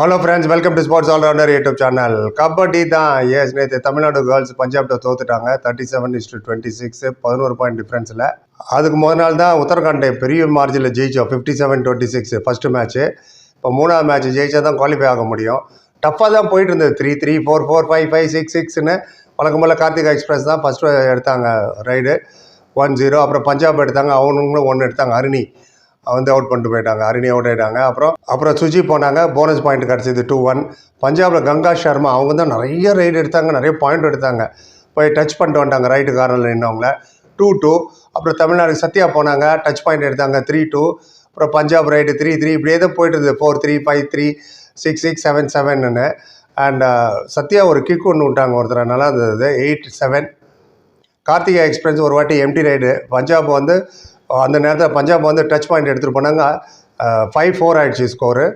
Hello friends welcome to sports allrounder YouTube channel kabaddi தான் எஸ் நேற்று தமிழ்நாடு கேர்ள்ஸ் பஞ்சாப்ட தோத்துட்டாங்க. Thirty seven is to twenty six பதினோரு point டிஃப்ரென்ஸில் அதுக்கு முதல் நாள் தான் உத்தரகாண்டை பெரிய மார்ஜினில் ஜெயிச்சோம். Fifty seven twenty six first match இப்போ மூணாவது மேட்ச் ஜெயிச்சா தான் குவாலிஃபை ஆக முடியும். டஃப்பாக தான் போயிட்டு இருந்தது. Three three four four five five six சிக்ஸ்னு வழக்கம் போல் கார்த்திகா எக்ஸ்பிரஸ் தான் ஃபஸ்ட்டு எடுத்தாங்க ரைடு ஒன் ஜீரோ அப்புறம் பஞ்சாப் எடுத்தாங்க. அவனுங்களும் ஒன்று எடுத்தாங்க. அருணி வந்து அவுட் பண்ணிட்டு போயிட்டாங்க. அருணி அவுட் ஆயிட்டாங்க. அப்புறம் அப்புறம் சுஜி போனாங்க. போனஸ் பாயிண்ட் கிடச்சிது டூ ஒன் பஞ்சாபில் கங்கா சர்மா அவங்க தான் நிறைய ரைடு எடுத்தாங்க. நிறைய பாயிண்ட் எடுத்தாங்க. போய் டச் பண்ணிட்டு வந்துட்டாங்க. ரைட்டு கார்னரில் நின்றவங்கள டூ டூ அப்புறம் தமிழ்நாடு சத்யா போனாங்க. டச் பாயிண்ட் எடுத்தாங்க. த்ரீ டூ அப்புறம் பஞ்சாப் ரைடு த்ரீ த்ரீ இப்படியே தான் போயிட்டு இருந்தது. Four three five three six six seven செவன்னு and Sathya ஒரு கிக் ஒன்று விட்டாங்க ஒருத்தர். நல்லா இருந்தது. எயிட் செவன் கார்த்திகா எக்ஸ்பிரஸ் ஒரு வாட்டி எம்டி ரைடு பஞ்சாப் வந்து அந்த நேரத்தில் பஞ்சாப் வந்து டச் பாயிண்ட் எடுத்துகிட்டு போனாங்க. ஃபைவ் ஃபோர் ஆயிடுச்சு ஸ்கோரு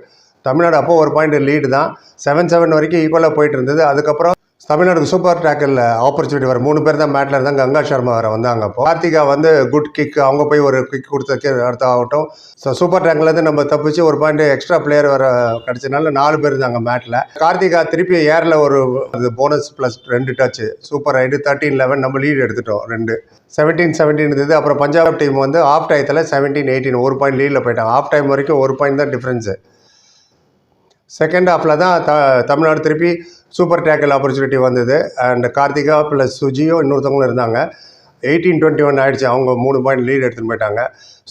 தமிழ்நாடு அப்போ ஒரு பாயிண்ட் லீடு தான். செவன் செவன் வரைக்கும் ஈக்குவலாக போயிட்டு இருந்தது. அதுக்கப்புறம் தமிழ்நாடுக்கு சூப்பர் டேக்கில் ஆப்பர்ச்சுனிட்டி வர மூணு பேர் தான் மேட்டில் இருந்தாங்க. கங்கா சர்மா வர வந்தாங்க அப்போ. கார்த்திகா வந்து குட் கிக் அவங்க போய் ஒரு கிக் கொடுத்த அடுத்த ஆகட்டும். ஸோ சூப்பர் டேக்லேருந்து நம்ம தப்பிச்சு ஒரு பாயிண்ட் எக்ஸ்ட்ரா பிளேயர் வர கிடச்சனால நாலு பேர் இருந்தாங்க மேட்டில் கார்த்திகா திருப்பி ஏரில் ஒரு போனஸ் ப்ளஸ் ரெண்டு touch super raid thirteen eleven நம்ம லீடு எடுத்துட்டோம் ரெண்டு. செவன்டீன் செவன்டீன் இருந்தது. அப்புறம் பஞ்சாப் டீம் வந்து ஆஃப் டயத்தில் செவன்டீன் எயிட்டீன் ஒரு பாயிண்ட் லீடில் போயிட்டாங்க. ஆஃப் டைம் வரைக்கும் ஒரு பாயிண்ட் தான் டிஃப்ரென்ஸு செகண்ட் ஹாஃபில் தான் த தமிழ்நாடு திருப்பி சூப்பர் டேக்கல் ஆப்பர்ச்சுனிட்டி வந்தது. அண்ட் கார்த்திகா ப்ளஸ் சுஜியும் இன்னொருத்தவங்களும் இருந்தாங்க. எயிட்டீன் டுவெண்ட்டி ஒன் ஆகிடுச்சு அவங்க மூணு பாயிண்ட் லீட் எடுத்துகிட்டு போயிட்டாங்க.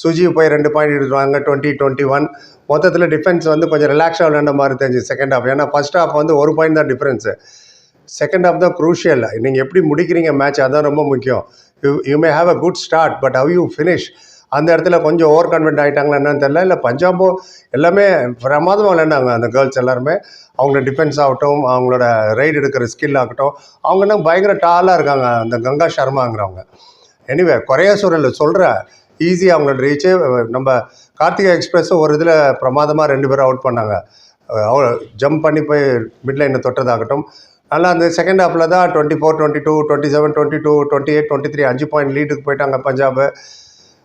சுஜி போய் ரெண்டு பாயிண்ட் எடுத்துருவாங்க. டுவெண்ட்டி டுவெண்ட்டி ஒன் மொத்தத்தில் டிஃபென்ஸ் வந்து கொஞ்சம் ரிலாக்ஸாக விளையாண்ட மாதிரி தெரிஞ்சு செகண்ட் ஹாஃப் ஏன்னா ஃபஸ்ட் ஹாஃப் வந்து ஒரு பாயிண்ட் தான் டிஃப்ரென்ஸு செகண்ட் ஹாஃப் தான் க்ரூஷியல் நீங்கள் எப்படி முடிக்கிறீங்க மேட்ச் அதான் ரொம்ப முக்கியம். You you may have a good start but how you finish அந்த இடத்துல கொஞ்சம் ஓவர் கான்ஃபிடென்ட் ஆகிட்டாங்களா என்னன்னு தெரியல. இல்லை பஞ்சாபோ எல்லாமே பிரமாதமாக விளையாண்டாங்க அந்த கேர்ள்ஸ் எல்லாருமே. அவங்களோட டிஃபென்ஸ் ஆகட்டும் அவங்களோட ரைடு எடுக்கிற ஸ்கில் ஆகட்டும் அவங்க என்ன பயங்கர டாலாக இருக்காங்க அந்த கங்கா சர்மாங்கிறவங்க. எனிவே குறைய சூழல் சொல்கிற ஈஸியாக அவங்களோட ரீச்சு நம்ம கார்த்திகா எக்ஸ்பிரஸும் ஒரு இதில் பிரமாதமாக ரெண்டு பேரும் அவுட் பண்ணாங்க. ஜம்ப் பண்ணி போய் மிட் லைனை தொட்டதாகட்டும். நல்லா அந்த செகண்ட் ஹாஃபில் தான் twenty four twenty two twenty seven twenty two twenty eight twenty three அஞ்சு பாயிண்ட் லீடுக்கு போயிட்டாங்க பஞ்சாப்.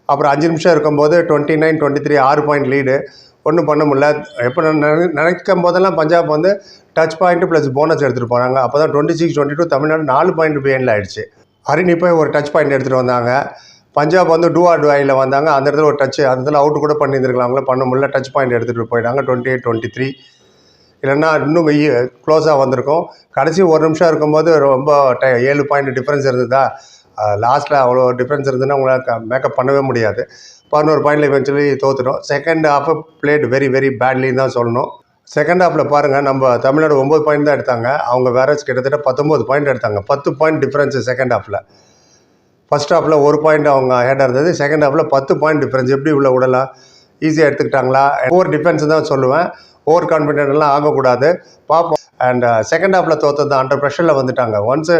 அப்புறம் அஞ்சு நிமிஷம் இருக்கும்போது டுவெண்ட்டி நைன் டுவெண்ட்டி த்ரீ ஆறு பாயிண்ட் லீடு ஒன்றும் பண்ண முடியல. எப்போ நினை நினைக்கும் போதெல்லாம் பஞ்சாப் வந்து டச் பாயிண்ட்டு ப்ளஸ் போனஸ் எடுத்துகிட்டு போனாங்க. அப்போ தான் twenty six twenty two Tamil Nadu நாலு பாயிண்ட் பிஎனில் ஆயிடுச்சு. ஹரிணி போய் ஒரு டச் பாயிண்ட் எடுத்துகிட்டு வந்தாங்க. பஞ்சாப் வந்து டூ ஆர் டுவாயில் வந்தாங்க. அந்த இடத்துல ஒரு டச் அந்த இடத்துல அவுட் கூட பண்ணியிருந்துருக்கலாங்களே பண்ண முடியல. டச் பாயிண்ட் எடுத்துகிட்டு போயிட்டாங்க. டுவெண்ட்டி எயிட் டுவெண்ட்டி த்ரீ இல்லைன்னா இன்னும் க்ளோஸாக வந்திருக்கும். கடைசி ஒரு நிமிஷம் இருக்கும்போது ரொம்ப ட ஏழு பாயிண்ட் டிஃப்ரென்ஸ் இருந்ததா? லாஸ்ட்டில் அவ்வளோ டிஃப்ரென்ஸ் இருந்ததுன்னா உங்களால் மேக்கப் பண்ணவே முடியாது. பதினோரு பாயிண்டில் இவென்ச்சுவலி தோத்துட்டோம். Second half played very very பேட்லின்னு தான் சொல்லணும். செகண்ட் ஹாஃபில் பாருங்கள் நம்ம தமிழ்நாடு ஒம்பது பாயிண்ட் தான் எடுத்தாங்க. அவங்க வேற கிட்டத்தட்ட பத்தொம்போது பாயிண்ட் எடுத்தாங்க. பத்து பாயிண்ட் டிஃப்ரென்ஸு செகண்ட் ஹாஃபில் ஃபஸ்ட் ஹாஃபில் ஒரு பாயிண்ட் அவங்க ஹேடாக இருந்தது. செகண்ட் ஹாஃபில் பத்து பாயிண்ட் டிஃப்ரென்ஸ் எப்படி உள்ள விடலாம் ஈஸியாக எடுத்துக்கிட்டாங்களா? ஓவர் டிஃபென்ஸ் தான் சொல்லுவேன். ஓவர் கான்ஃபிடென்ட்லாம் ஆகக்கூடாது. பார்ப்போம் அண்ட் செகண்ட் ஹாஃபில் தோற்றது அண்டர் ப்ரெஷரில் வந்துட்டாங்க. ஒன்ஸு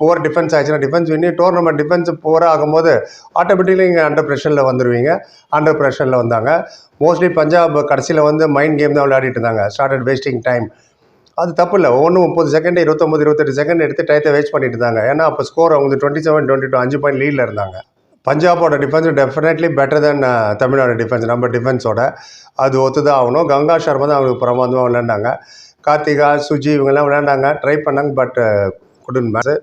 புவர் டிஃபென்ஸ் ஆச்சுன்னா டிஃபென்ஸ் பண்ணி டோர்னமெண்ட் டிஃபென்ஸ் புவராக ஆகும்போது ஆட்டோமேட்டிக்கலி நீங்கள் அண்டர் ப்ரெஷரில் வந்துடுவீங்க அண்டர் ப்ரெஷரில் வந்தாங்க. மோஸ்ட்லி பஞ்சாப் கடைசியில் வந்து மைண்ட் கேம் தான் விளையாடிட்டு இருந்தாங்க. ஸ்டார்டட் வேஸ்டிங் டைம் அது தப்பு இல்லை. ஒன்று முப்பது செகண்ட் இருபத்தொம்பது இருபத்தெட்டு செகண்ட் எடுத்து டயத்தை வேஸ்ட் பண்ணிட்டு இருந்தாங்க. ஏன்னா அப்போ ஸ்கோர் அவங்க டுவெண்ட்டி செவன் டுவெண்ட்டி டூ அஞ்சு பாயிண்ட் லீடில் இருந்தாங்க. பஞ்சாபோட defence definitely better then Tamil Nadu defence நம்ம டிஃபென்ஸோட அது ஒத்து தான் ஆகணும். கங்கா சர்மா தான் அவங்களுக்கு பிரமாதமாக விளையாண்டாங்க. கார்த்திகா சுஜி இவங்கெல்லாம் விளையாண்டாங்க. ட்ரை பண்ணாங்க பட் குடன் மேட்ச்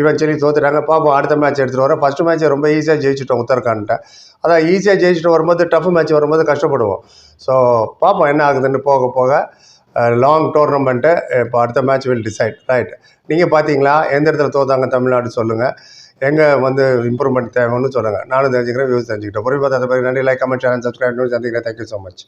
இவென்ச்சுவலி தோத்துட்டாங்க. பார்ப்போம் அடுத்த மேட்ச் எடுத்துகிட்டு வரோம். ஃபஸ்ட்டு மேட்ச்சை ரொம்ப ஈஸியாக ஜெயிச்சிட்டோம் உத்தரகாண்ட்டை அதான் ஈஸியாக ஜெயிச்சுட்டு வரும்போது டஃப் மேட்ச் வரும்போது கஷ்டப்படுவோம். ஸோ பார்ப்போம் என்ன ஆகுதுன்னு போக போக லாங் டோர்னமெண்ட்டு இப்போ அடுத்த மேட்ச் வில் டிசைட் ரைட் நீங்கள் பார்த்தீங்களா எந்த இடத்துல தோத்தாங்க தமிழ்நாடு சொல்லுங்கள் எங்கே வந்து இம்ப்ரூவ்மெண்ட் தேவைன்னு சொல்லுங்கள் நானும் தெரிஞ்சுக்கிறேன் வியூஸ் தெரிஞ்சுக்கிட்டேன் பொருள் பார்த்து அதை நன்றி. லைக் கமெண்ட் சேனல் சப்ஸ்கிரைப் பண்ணி சந்திக்கிறேன் தேங்க்யூ ஸோ மச்